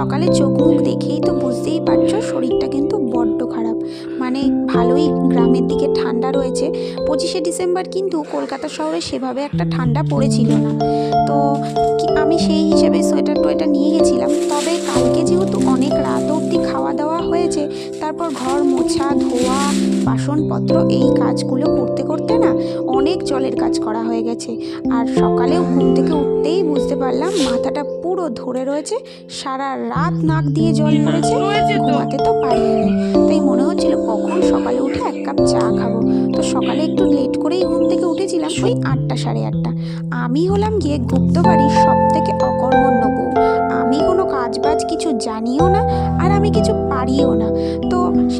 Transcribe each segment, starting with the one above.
সকালে চোখ মুখ দেখেই তো বুঝতেই পারছ, শরীরটা কিন্তু বড্ড খারাপ। মানে ভালোই গ্রামের দিকে ঠান্ডা রয়েছে। পঁচিশে ডিসেম্বর কিন্তু কলকাতা শহরে সেভাবে একটা ঠান্ডা পড়েছিল না। তো আমি সেই হিসেবে সোয়েটার টোয়েটার নিয়ে গেছিলাম। তবে কালকে যেহেতু অনেক রাত অবধি খাওয়া দাওয়া হয়েছে, তারপর ঘর মোছা, ধোয়া, বাসনপত্র এই কাজগুলো করতে করতে না অনেক জলের কাজ করা হয়ে গেছে। আর সকালেও ঘুম থেকে উঠতেই বুঝতে পারলাম মাথাটা পুরো ধরে রয়েছে, সারা রাত নাক দিয়ে জল পড়েছে ঘুমাতে তো পারিনি। তাই মনে হচ্ছিল কখন সকালে উঠে এক কাপ চা খাব। তো সকালে একটু লেট করেই ঘুম থেকে উঠেছিলাম ওই আটটা সাড়ে আটটা। আমি হলাম গিয়ে গুপ্ত বাড়ির সব থেকে অকর্মণ্য বউ। আমি কোনো কাজ বাজ কিছু জানিও না, আর আমি কিছু পারিও না। তো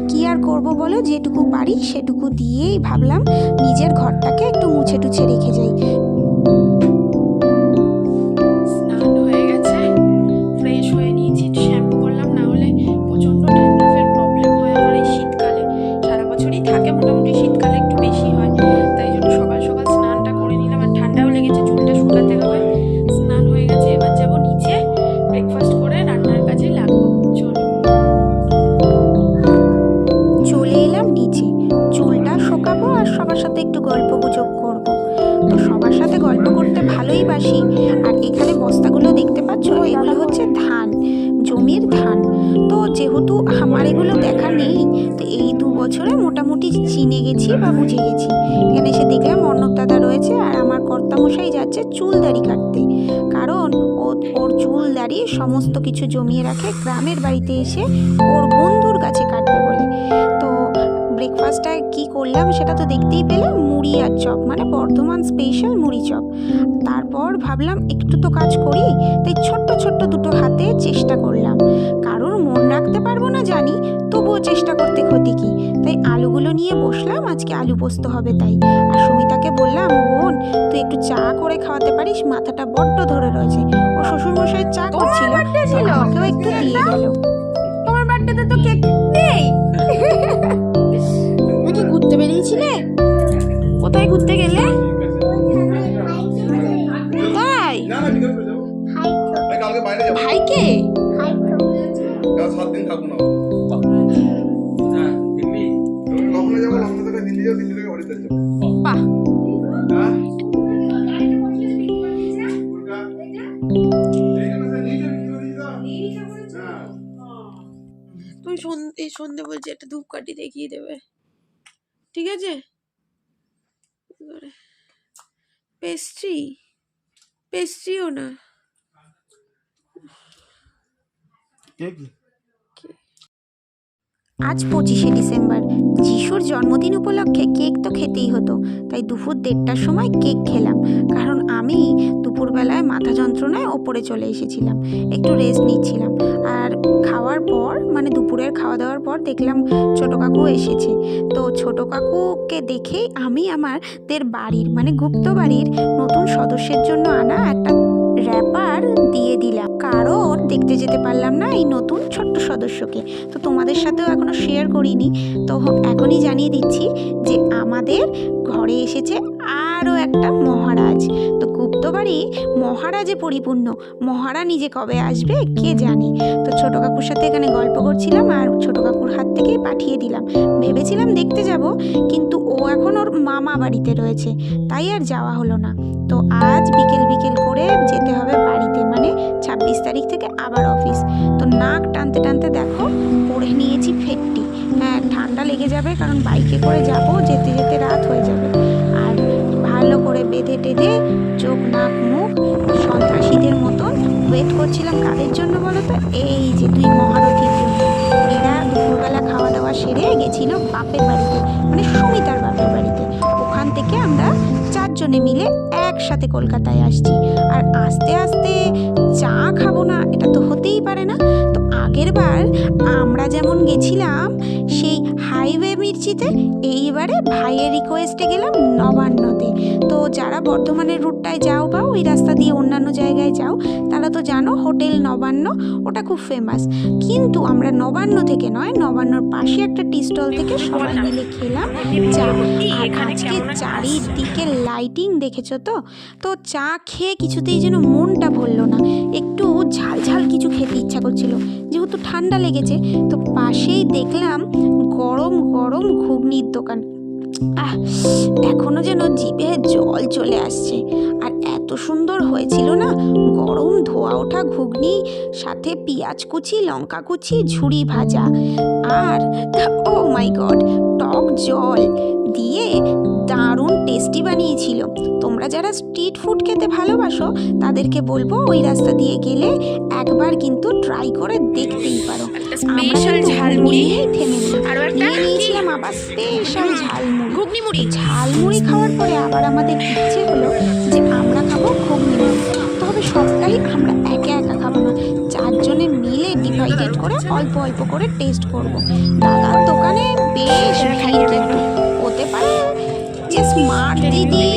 কি আর করব বলো, যেটুকু পারি সেটুকু দিয়েই ভাবলাম, নিজের ঘরটাকে একটু মুছে টুছে রেখে যাই। বছরে মোটামুটি চিনে গেছি বা বুঝে গেছি। এখানে এসে দেখলাম অর্ণব দাদা রয়েছে আর আমার কর্তামশাই যাচ্ছে চুল দাড়ি কাটতে। কারণ ও, ওর চুল দাড়ি সমস্ত কিছু জমিয়ে রাখে গ্রামের বাড়িতে এসে ওর বন্ধুর কাছে কাটবে বলে। তো ব্রেকফাস্টটা কি করলাম সেটা তো দেখতেই পেলাম, মুড়ি আর চপ মানে বর্ধমান স্পেশাল মুড়ি চপ। তারপর ভাবলাম একটু তো কাজ করি, তাই ছোট্ট ছোট্ট দুটো হাতে চেষ্টা করলাম। রাখতে পারব না জানি তবুও চেষ্টা করতে ক্ষতি কি? তাই আলুগুলো নিয়ে বসলাম আজকে আলু পোস্ত হবে তাই। আর সুমিতাকে বললাম বোন তুই একটু চা করে খাওয়াতে পারিস? মাথাটা বড্ড ধরে রয়েছে। ও শ্বশুরমশাই চা করছিল আমাকেও একটু দিয়ে গেল। তোমার বার্থডেতে তো কেক নেই। তুমি কি ঘুরতে বেরিয়েছিলে? কোথায় ঘুরতে গেলে? তাই না না বিকাল করে যাব। ভাই সন্ধে বলছি একটা ধূপকাঠি দেখিয়ে দেবে। ঠিক আছে? পেস্ট্রি পেস্ট্রিও না। আজ পঁচিশে ডিসেম্বর। যিশুর জন্মদিন উপলক্ষে কেক তো খেতেই হতো, তাই দুপুর দেড়টার সময় কেক খেলাম। কারণ আমি দুপুরবেলায় মাথা যন্ত্রণায় ওপরে চলে এসেছিলাম, একটু রেস্ট নিচ্ছিলাম। আর খাওয়ার পর মানে দুপুরের খাওয়া দাওয়ার পর দেখলাম ছোটো কাকু এসেছে। তো ছোটো কাকুকে দেখেই আমি আমাদের বাড়ির মানে গুপ্ত বাড়ির নতুন সদস্যের জন্য আনা একটা দেখতে যেতে পারলাম না এই নতুন ছোট্ট সদস্যকে। তো তোমাদের সাথেও এখনও শেয়ার করিনি। তো এখনই জানিয়ে দিচ্ছি যে আমাদের ঘরে এসেছে আরও একটা মহারাজ। তো গুপ্তবাড়ি মহারাজে পরিপূর্ণ। মহারানী যে কবে আসবে কে জানে। তো ছোটো কাকুর সাথে এখানে গল্প করছিলাম আর ছোটো কাকুর হাত থেকেই পাঠিয়ে দিলাম। ভেবেছিলাম দেখতে যাব, কিন্তু ও এখন ওর মামা বাড়িতে রয়েছে। তাই আর যাওয়া হলো না। তো আজ বিকেল বিকেল করে যেতে হবে বাড়িতে মানে ছাব্বিশ তারিখ থেকে আবার অফিস। তো নাক টানতে টানতে দেখো পরে নিয়েছি ফেটটি। হ্যাঁ ঠান্ডা লেগে যাবে কারণ বাইকে করে যাব, যেতে যেতে রাত হয়ে যাবে। ভালো করে বেঁধে টেঁধে চোখ, নাক, মুখ সন্ত্রাসীদের মতন ওয়েট করছিলাম। কাদের জন্য বলো তো এই যে দুই মহারথীর জন্য এরা দুপুরবেলা খাওয়া দাওয়া সেরে গেছিল বাপের বাড়িতে মানে সুমিতার বাপের বাড়িতে। ওখান থেকে আমরা চারজনে মিলে একসাথে কলকাতায় আসছি। আর আস্তে আস্তে চা খাব না, এটা তো হতেই পারে না। তো আগের বার আমরা যেমন গেছিলাম, সেই হাইওয়ে মির্চিতে এইবারে ভাইয়ের রিকোয়েস্টে গেলাম নবান্নতে। তো যারা বর্ধমানের রুটটায় যাও বা ওই রাস্তা দিয়ে অন্যান্য জায়গায় যাও, তারা তো জানো হোটেল নবান্ন, ওটা খুব ফেমাস কিন্তু আমরা নবান্ন থেকে নয়, নবান্নর পাশে একটা টি স্টল থেকে সবাই মিলে খেলাম। চা আজকে চারিদিকে লাইটিং দেখেছ তো? তো চা খেয়ে কিছুতেই যেন মনটা ভরলো না। একটু ঝাল ঝাল খেতে ইচ্ছা করছিল। যেহেতু ঠান্ডা লেগেছে, তো পাশেই দেখলাম গরম গরম ঘুগনির দোকান। আহ, এখনও যেন জিভে জল চলে আসছে। আর এত সুন্দর হয়েছিল না? গরম ধোয়া ওঠা ঘুগনি, সাথে পেঁয়াজ কুচি, লঙ্কা কুচি, ঝুড়ি ভাজা। আর, ও মাই গড, টক জল। দিয়ে দারুণ টেস্টি বানিয়েছিল। তোমরা যারা স্ট্রিট ফুড খেতে ভালোবাসো তাদেরকে বলব ওই রাস্তা দিয়ে গেলে একবার কিন্তু ট্রাই করে দেখতেই পারো। স্পেশাল ঝালমুড়ি। থেমে। একটা? নিয়েছিলাম আবার স্পেশাল ঝালমুড়ি। ঘুগনি মুড়ি ঝালমুড়ি খাওয়ার পরে আবার আমাদের ইচ্ছে হলো যে আমরা খাব ঘুগনি মুড়ি তবে সবটাই আমরা একা একা খাব না। চারজনে মিলে ডিভাইডেড করে অল্প অল্প করে টেস্ট করব। দাদার দোকানে বেশ ভিড় যে স্মার্ট দিদি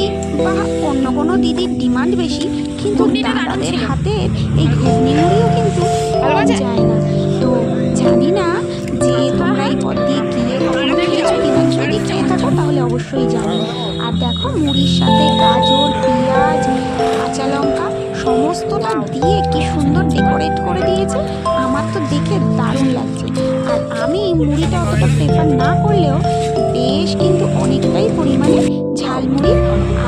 বা অন্য কোনো দিদির ডিমান্ড বেশি কিন্তু দাদাদের হাতের এই ঘুগনি মুড়িও কিন্তু পাওয়া যায় না। তো জানি না যে তোমরা এই পথ দিয়ে গিয়ে কখনো খেয়েছো কিনা যদি খেয়ে থাকো তাহলে অবশ্যই জানো। আর দেখো মুড়ির সাথে গাজর পেঁয়াজ কাঁচা লঙ্কা সমস্তটা দিয়ে কি সুন্দর ডেকোরেট করে দিয়েছে। আমার তো দেখে দারুণ লাগছে। আর আমি মুড়িটা অতটা প্রেফার না করলেও বেশ কিন্তু অনেকটাই পরিমাণে ঝালমুড়ি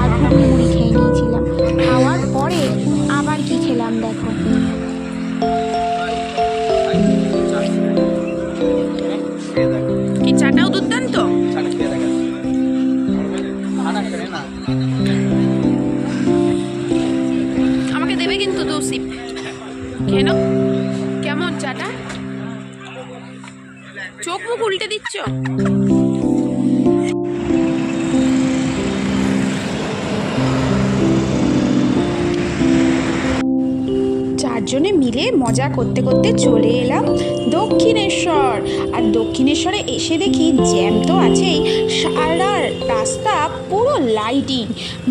আর ঘুগনি মুড়ি খেয়ে নিয়েছিলাম। খাওয়ার পরে আবার কি খেলাম দেখো। কি চাটাও উল্টে দিচ্ছ? চারজনে মিলে মজা করতে করতে চলে এলাম দক্ষিণেশ্বর। আর দক্ষিণেশ্বরে এসে দেখি জ্যাম তো আছেই, সারা রাস্তা পুরো লাইটিং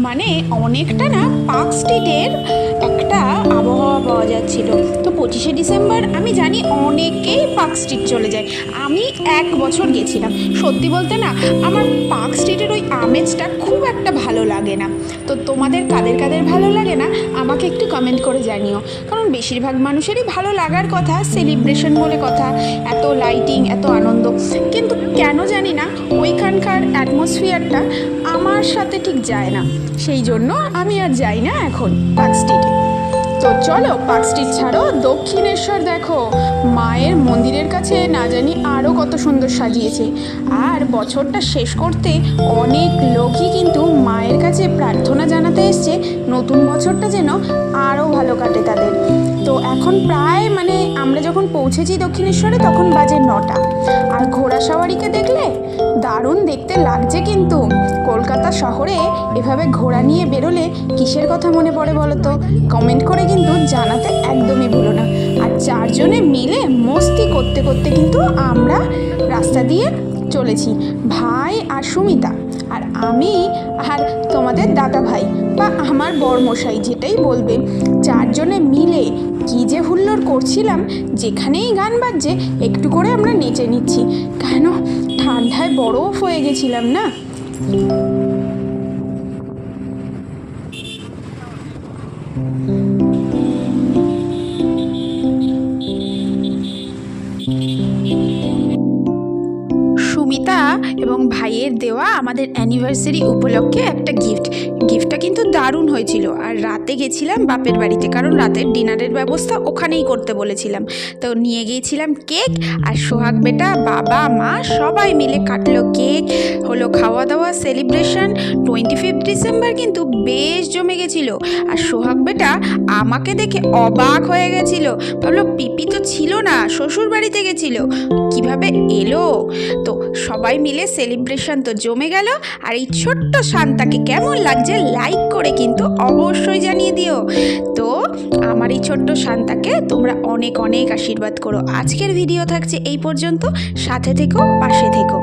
মানে অনেকটা না পার্ক স্ট্রিটের একটা আবহাওয়া পাওয়া যাচ্ছিল। পঁচিশে ডিসেম্বর, আমি জানি অনেকেই পার্ক স্ট্রিট চলে যায়। আমি এক বছর গেছিলাম। সত্যি বলতে না, আমার পার্ক স্ট্রিটের ওই আমেজটা খুব একটা ভালো লাগে না। তো তোমাদের কাদের কাদের ভালো লাগে না, আমাকে একটু কমেন্ট করে জানিও। কারণ বেশিরভাগ মানুষেরই ভালো লাগার কথা সেলিব্রেশন বলে কথা, এত লাইটিং এত আনন্দ। কিন্তু কেন জানি না, ওইখানকার অ্যাটমসফিয়ারটা আমার সাথে ঠিক যায় না। সেই জন্য আমি আর যাই না এখন পার্ক স্ট্রিটে। তো চলো পার্ক স্ট্রিট ছাড়ো, দক্ষিণেশ্বর দেখো। মায়ের মন্দিরের কাছে না জানি আরও কত সুন্দর সাজিয়েছে। আর বছরটা শেষ করতে অনেক লোকই কিন্তু মায়ের কাছে প্রার্থনা জানাতে এসছে, নতুন বছরটা যেন আরও ভালো কাটে তাদের। এখন প্রায় মানে আমরা যখন পৌঁছেছি দক্ষিণেশ্বরে তখন বাজে নটা। আর ঘোড়া সাওয়ারিকে দেখলে দারুণ দেখতে লাগছে কিন্তু। কলকাতা শহরে এভাবে ঘোড়া নিয়ে বেরোলে কিসের কথা মনে পড়ে বলো তো? কমেন্ট করে কিন্তু জানাতে একদমই ভুলো না। আর চারজনে মিলে মস্তি করতে করতে কিন্তু আমরা রাস্তা দিয়ে চলেছি। ভাই আর সুমিতা। আর আমি আর তোমাদের দাদা ভাই বা আমার বরমশাই যেটাই বলবে, চারজনে মিলে কি যে হুল্লোর করছিলাম, যেখানেই গান বাজছে, একটু করে আমরা নেচে নিচ্ছি। কেন? ঠান্ডায় বরফ হয়ে গেছিলাম না? দেওয়া আমাদের অ্যানিভার্সারি উপলক্ষে একটা গিফট গিফটটা কিন্তু দারুণ হয়েছিল। আর রাতে গেছিলাম বাপের বাড়িতে, কারণ রাতের ডিনারের ব্যবস্থা ওখানেই করতে বলেছিলাম। তো নিয়ে গিয়েছিলাম কেক, আর সোহাগ বেটা, বাবা, মা সবাই মিলে কাটলো কেক। হলো খাওয়া দাওয়া সেলিব্রেশন টোয়েন্টি ফিফথ ডিসেম্বর কিন্তু বেশ জমে গেছিল। আর সোহাগ বেটা আমাকে দেখে অবাক হয়ে গেছিল। ভাবলো, পিপি তো ছিল না, শ্বশুর বাড়িতে গেছিল। কীভাবে এলো? তো সবাই মিলে সেলিব্রেশন তো জমে গেল, আর এই ছোট্ট শান্তাকে কেমন লাগছে ভিডিওটাকে লাইক করে কিন্তু অবশ্যই জানিয়ে দিও। তো আমার এই ছোট্ট শান্তাকে তোমরা অনেক অনেক আশীর্বাদ করো। আজকের ভিডিও থাকছে এই পর্যন্ত। সাথে থেকো, পাশে থেকো।